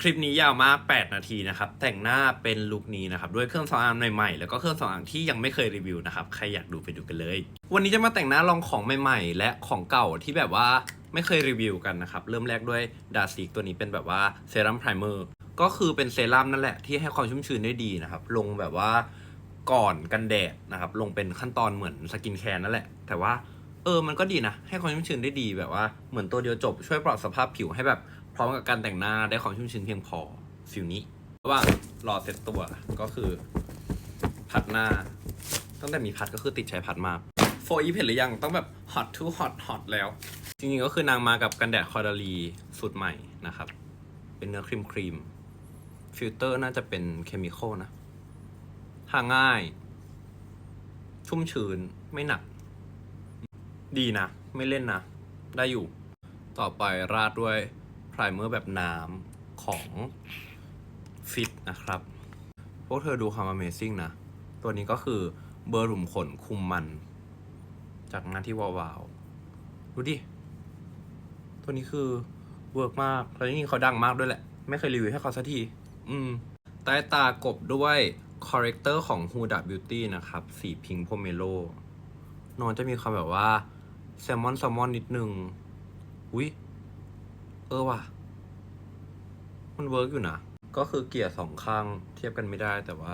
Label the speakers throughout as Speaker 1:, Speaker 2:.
Speaker 1: คลิปนี้ยาวมาก 8 นาทีนะครับ แต่งหน้าเป็นลุคนี้นะครับ ด้วยเครื่องสำอางใหม่ๆ แล้วก็เครื่องสำอางที่ยังไม่เคยรีวิวนะครับ ใครอยากดูไปดูกันเลย วันนี้จะมาแต่งหน้าลองของใหม่ๆ และของเก่าที่แบบว่าไม่เคยรีวิวกันนะครับ เริ่มแรกด้วยดาซิกตัวนี้เป็นแบบว่าเซรั่มไพรเมอร์ก็คือเป็นเซรั่มนั่นแหละที่ให้ความชุ่มชื้นได้ดีนะครับ ลงแบบว่าก่อนกันแดดนะครับ ลงเป็นขั้นตอนเหมือนสกินแคร์นั่นแหละ แต่ว่าเออ มันก็ดีนะ ให้ความชุ่มชื้นได้ดีแบบว่า เหมือนตัวเดียวจบ ช่วยปรับสภาพผิวให้แบบ พร้อมกับการแต่งหน้าได้ความชุ่มชื้นเพียงพอฟิลนี้เพราะว่ารอเซ็ตตัวก็คือ พัดหน้า ตั้งแต่มีพัดก็คือติดใช้พัดมากโฟอีเห็นหรือยังต้องแบบ hot to hot hot แล้ว จริงๆก็คือนางมากับกันแดดคอร์ดาลีสูตรใหม่นะครับ เป็นเนื้อครีมครีมฟิลเตอร์น่าจะเป็นเคมีคอลนะทาง่าย ชุ่มชื้นไม่หนัก ดีนะ ไม่เล่นนะ ได้อยู่ ต่อไปราดด้วย พรเมอร์แบบน้ำของฟิตนะครับ พวกเธอดูความ Amazing นะ ตัวนี้ก็คือเบอร์หลุมขนคุมมัน จากหน้าที่วาวๆดูดิ ตัวนี้คือเวิร์กมากแล้วนี่เขาดังมากด้วยแหละ ไม่เคยรีวิวให้เขาสักที อืม ใต้ตากบด้วยคอ r เร c เตอร์ของ Huda Beauty นะครับ สีพิงโพเมโลนอนจะมีความแบบว่าแซลมอนแซลมอนนิดนึง อุ้ย เออว่ะ มันเวิร์กอยู่นะ ก็คือเกียร์สองข้างเทียบกันไม่ได้แต่ว่า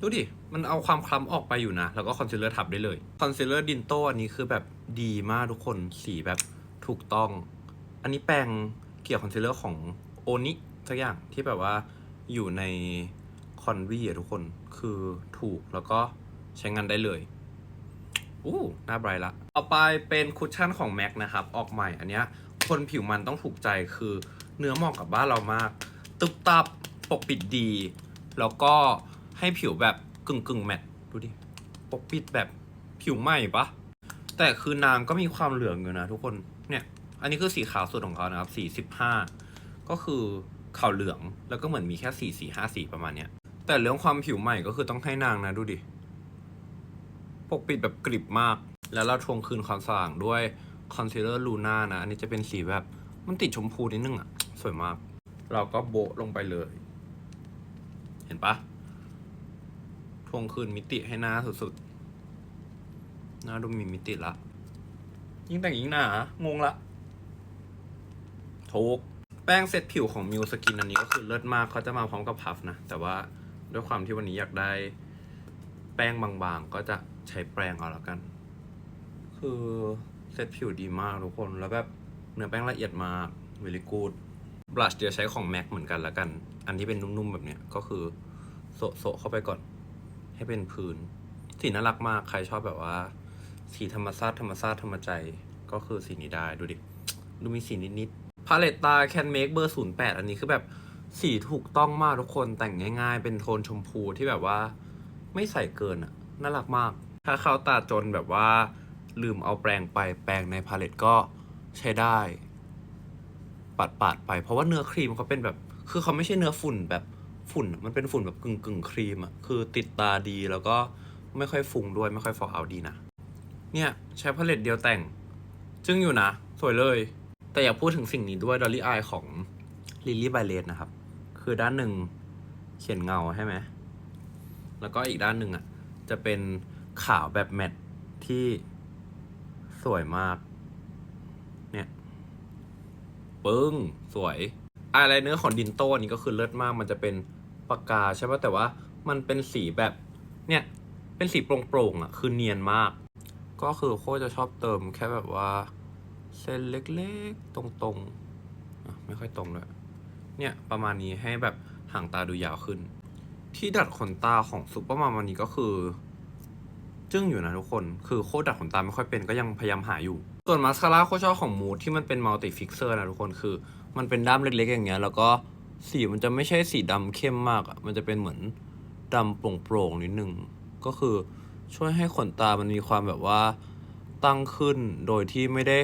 Speaker 1: ดูดิ มันเอาความคล้ำออกไปอยู่นะ แล้วก็คอนซีลเลอร์ทับได้เลย คอนซีลเลอร์ดินโตอันนี้คือแบบดีมากทุกคน สีแบบถูกต้อง อันนี้แปรงเกี่ยวคอนซีลเลอร์ของโอนิสักอย่างที่แบบว่าอยู่ในคอนวีอะทุกคนคือถูกแล้วก็ใช้งานได้เลยอู้หน้าไบรท์ละ ต่อไปเป็นคุชชั่นของ MAC นะครับ ออกใหม่อันเนี้ย คนผิวมันต้องถูกใจคือ เนื้อเหมาะกับบ้านเรามาก ตึบตับปกปิดดี แล้วก็ให้ผิวแบบกึ่งกึ่งแมตดูดิ ปกปิดแบบผิวไหม้ปะแต่คือนางก็มีความเหลืองอยู่นะทุกคนเนี่ย อันนี้คือสีขาวสุดของเขานะครับสีสิบห้าก็คือขาวเหลืองแล้วก็เหมือนมีแค่สีสีห้าสีประมาณเนี้ยแต่เรื่องความผิวใหม่ก็คือต้องให้นางนะดูดิ ปกปิดแบบกริบมาก แล้วเราทวงคืนความสว่างด้วย คอนซีลเลอร์ลูน่านะ อันนี้จะเป็นสีแบบมันติดชมพูนิดนึงอะสวยมาก เราก็โบะลงไปเลย เห็นปะทวงคืนมิติให้หน้าสุดๆหน้าดูมีมิติละ ยิ่งแต่งยิ่งหนางงละถูกแป้งเซตผิวของมิวสกินอันนี้ก็คือเลิศมากเขาจะมาพร้อมกับพัฟนะ แต่ว่าด้วยความที่วันนี้อยากได้แป้งบางๆ ก็จะใช้แปรงเอาและกัน คือ เซตผิวดีมากทุกคน แล้วแบบเนื้อแป้งละเอียดมาก very good บลัชเดี๋ยวใช้ของ MAC เหมือนกันละกัน อันที่เป็นนุ่มๆแบบเนี้ยก็คือโซะโซะเข้าไปก่อนให้เป็นพื้น สีน่ารักมาก ใครชอบแบบว่า สีธรรมชาติธรรมชาติธรรมใจ ก็คือสีนี้ได้ดูดิ ดูมีสีนิดๆพาเลตตา Can Make เบอร์08อันนี้คือแบบสีถูกต้องมากทุกคนแต่งง่ายๆ เป็นโทนชมพูที่แบบว่า ไม่ใส่เกินอะน่ารักมาก ถ้าเข้าตาจนแบบว่า ลืมเอาแปรงไปแปรงในพาเลตก็ใช้ได้ ปัดปาดๆไป เพราะว่าเนื้อครีมเขาเป็นแบบ คือเขาไม่ใช่เนื้อฝุ่นแบบฝุ่น มันเป็นฝุ่นแบบกึ่งกึ่งครีมอะคือติดตาดีแล้วก็ไม่ค่อยฟุ้งด้วยไม่ค่อยฟอกเอาดีนะ เนี่ยใช้พาเลตเดียวแต่ง จึงอยู่นะ สวยเลย แต่อยากพูดถึงสิ่งนี้ด้วยดอลลี่อายของลิลลี่ไบเลสนะครับ คือด้านหนึ่งเขียนเงาใช่ไหม แล้วก็อีกด้านหนึ่งอะจะเป็นขาวแบบแมตที่ สวยมาก เนี่ย ปึ้ง สวย อะไรเนื้อของดินโต้นี่ก็คือเลิศมาก มันจะเป็นปากกาใช่ป่ะ แต่ว่ามันเป็นสีแบบ เนี่ย เป็นสีโปร่งๆอะ คือเนียนมาก ก็คือโคจะชอบเติมแค่แบบว่า เส้นเล็กๆ ตรงๆ ไม่ค่อยตรงเลยเนี่ย ประมาณนี้ให้แบบห่างตาดูยาวขึ้น ที่ดัดขนตาของซุปเปอร์มัมวันนี้ก็คือ จึ้งอยู่นะทุกคน คือโคตรดัดขนตาไม่ค่อยเป็นก็ยังพยายามหาอยู่ ส่วนมาสคาร่าโคตรชอบของมูดที่มันเป็นมัลติฟิกเซอร์นะทุกคนคือ มันเป็นด้ามเล็กๆ อย่างเงี้ย แล้วก็สีมันจะไม่ใช่สีดำเข้มมากอะมันจะเป็นเหมือนดำโปร่งๆนิดนึง ก็คือช่วยให้ขนตามันมีความแบบว่าตั้งขึ้นโดยที่ไม่ได้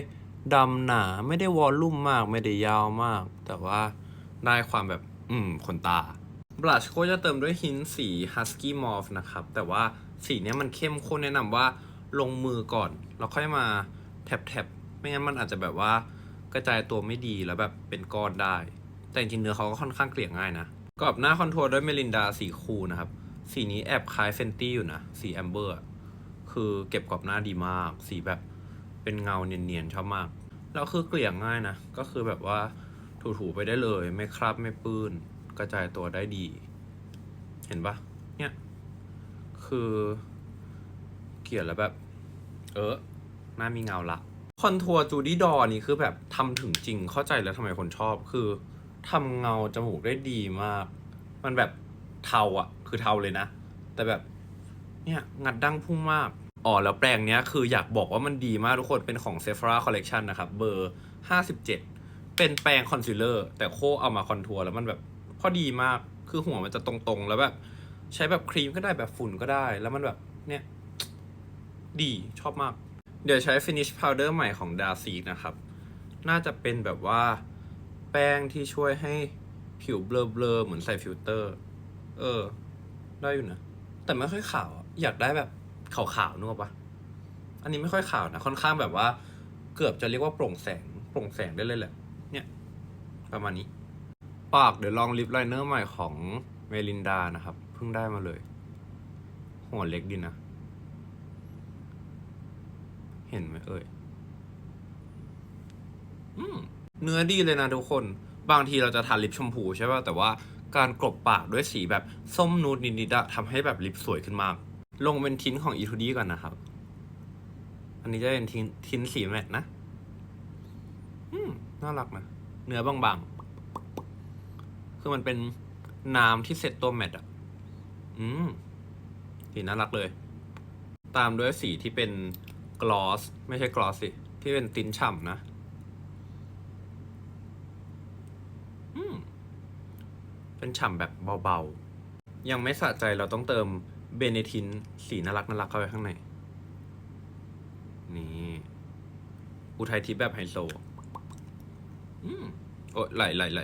Speaker 1: ดำหนาไม่ได้วอลลุ่มมาก ไม่ได้ยาวมาก แต่ว่าได้ความแบบ อืมขนตา บลัชก็จะเติมด้วยหินสี Husky Morph นะครับ แต่ว่าสีเนี้ยมันเข้มข้นแนะนำว่าลงมือก่อน แล้วค่อยมาแท็บๆไม่งั้นมันอาจจะแบบว่ากระจายตัวไม่ดีแล้วแบบเป็นก้อนได้ แต่จริงเนื้อเขาก็ค่อนข้างเกลี่ยง่ายนะกรอบหน้าคอนทัวร์ด้วยเมลินดาสีคูนะครับ สีนี้แอบคล้ายเฟนตี้อยู่นะ สีแอมเบอร์คือเก็บกรอบหน้าดีมาก สีแบบเป็นเงาเนียนๆชอบมาก แล้วคือเกลี่ยง่ายนะ ก็คือแบบว่าถูๆไปได้เลย ไม่คราบไม่ปื้น กระจายตัวได้ดี เห็นปะเนี่ย คือเกลี่ยแล้วแบบ เออหน้ามีเงาละคอนทัวร์จูดี้ดอนี่คือแบบทำถึงจริงเข้าใจแล้วทำไมคนชอบคือทำเงาจมูกได้ดีมาก มันแบบเทาอะคือเทาเลยนะ แต่แบบเนี่ยงัดดั้งพุ่งมาก อ๋อ แล้วแปรงเนี้ยคืออยากบอกว่ามันดีมากทุกคนเป็นของ Sephora Collection นะครับ เบอร์ 57 เป็นแปรงคอนซีลเลอร์ แต่โคเอามาคอนทัวร์แล้วมันแบบ พอดีมากคือหัวมันจะตรงๆ แล้วแบบใช้แบบครีมก็ได้แบบฝุ่นก็ได้ แล้วมันแบบเนี่ยดีชอบมาก เดี๋ยวใช้ finish powder ใหม่ของ d a r c นะครับ น่าจะเป็นแบบว่าแป้งที่ช่วยให้ผิวเบลอๆ เหมือนใส่ฟิลเตอร์ เออ ได้อยู่นะ แต่ไม่ค่อยขาวอะอยากได้แบบขาวๆนึกออกปะอันนี้ไม่ค่อยขาวนะ ค่อนข้างแบบว่า เกือบจะเรียกว่าโปร่งแสง โปร่งแสงได้เลยแหละ เนี่ย ประมาณนี้ ปากเดี๋ยวลองลิปไลเนอร์ใหม่ของเมลินดานะครับ เพิ่งได้มาเลย หัวเล็กดีนะ เห็นไหมเอ่ยเนื้อดีเลยนะทุกคน บางทีเราจะทาลิปชมพูใช่ป่ะ แต่ว่าการกลบปากด้วยสีแบบส้มนูดนิดๆอะทำให้แบบลิปสวยขึ้นมาก ลงเป็นทิ้นของอีทูดี้ก่อนนะครับ อันนี้จะเป็นทิ้นทิ้นสีแมตต์นะ อืม น่ารักนะ เนื้อบางๆ คือมันเป็นน้ำที่เสร็จตัวแมตต์อะอืม สีน่ารักเลย ตามด้วยสีที่เป็นกลอส ไม่ใช่กลอสสิ ที่เป็นตินฉ่ำนะ อืม เป็นฉ่ำแบบเบาๆ ยังไม่สะใจเราต้องเติมเบเนทินสีน่ารักน่ารักเข้าไปข้างใน นี่ อุทัยทิพย์แบบไฮโซ อืม โอ้ยไหลไหลไหล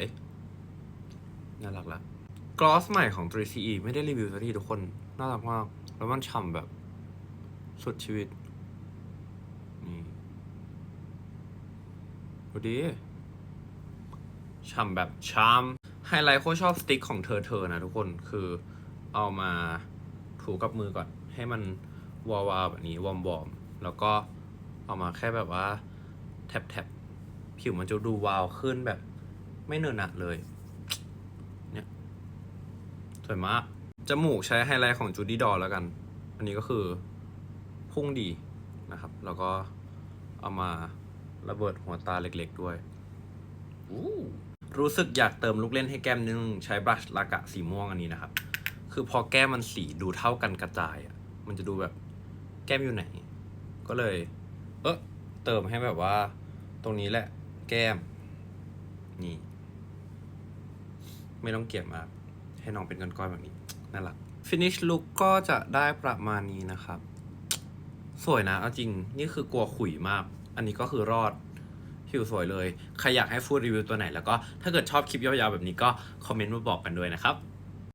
Speaker 1: น่ารักละกลอสใหม่ของ 3CE ไม่ได้รีวิวสักทีทุกคน น่ารักมาก แล้วมันฉ่ำแบบ สุดชีวิต นี่ดูดิฉ่ำแบบชามไฮไลท์โคชอบสติ๊กของเธอเธอนะทุกคนคือเอามาถูกับมือก่อน ให้มันวาวาแบบนี้วอมวอมแล้วก็เอามาแค่แบบว่า แท็บแท็บผิวมันจะดูวาวขึ้นแบบไม่เนินหนะเลย สวยมาก จมูกใช้ไฮไลท์ของจูดี้ดอแล้วกัน อันนี้ก็คือพุ่งดีนะครับ แล้วก็เอามาระเบิดหัวตาเล็กๆด้วยอู้รู้สึกอยากเติมลูกเล่นให้แก้มนิดนึง ใช้บลัชลากะสีม่วงอันนี้นะครับ คือพอแก้มมันสีดูเท่ากันกระจายอะมันจะดูแบบแก้มอยู่ไหน ก็เลย เออเติมให้แบบว่า ตรงนี้แหละ แก้ม นี่ ไม่ต้องเก็บมาก ให้น้องเป็นก้อนๆแบบนี้น่ารัก finish look ก็จะได้ประมาณนี้นะครับ สวยนะเอาจริงนี่คือกลัวขุยมาก อันนี้ก็คือรอดผิวสวยเลย ใครอยากให้ฟูดรีวิวตัวไหน แล้วก็ถ้าเกิดชอบคลิปยาวๆแบบนี้ก็คอมเมนต์มาบอกกันด้วยนะครับ